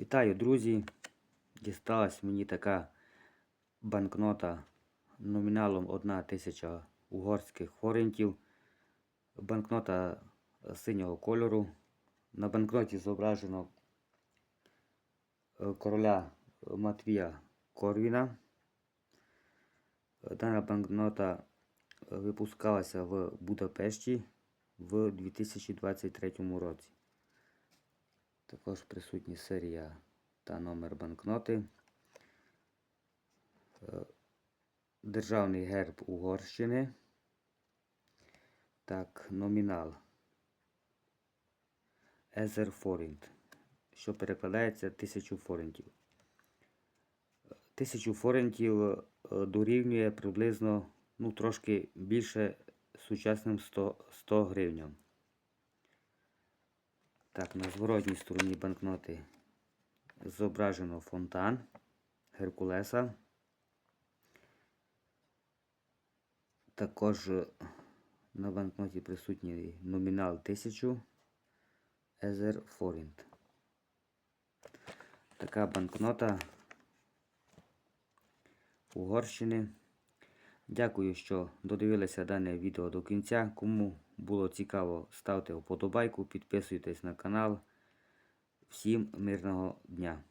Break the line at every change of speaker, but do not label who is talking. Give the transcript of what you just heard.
Вітаю, друзі! Дісталась мені така банкнота номіналом 1 тисяча угорських форентів. Банкнота синього кольору. На банкноті зображено е, короля Матвія Корвіна. Дана банкнота е, випускалася в Будапешті в 2023 році. Також присутні серія та номер банкноти. Е, Державний герб Угорщини. Так, номінал. Езер Форінт, що перекладається 1000 форентів. Тисячу форентів е, дорівнює приблизно ну, трошки більше сучасним 100, 100 гривням. Так, на зворотній стороні банкноти зображено фонтан Геркулеса. Також е, на банкноті присутній номінал 1000 Езер Форінт. Така банкнота Угорщини. Дякую, що додивилися дане відео до кінця. Кому було цікаво, ставте вподобайку, підписуйтесь на канал. Всім мирного дня!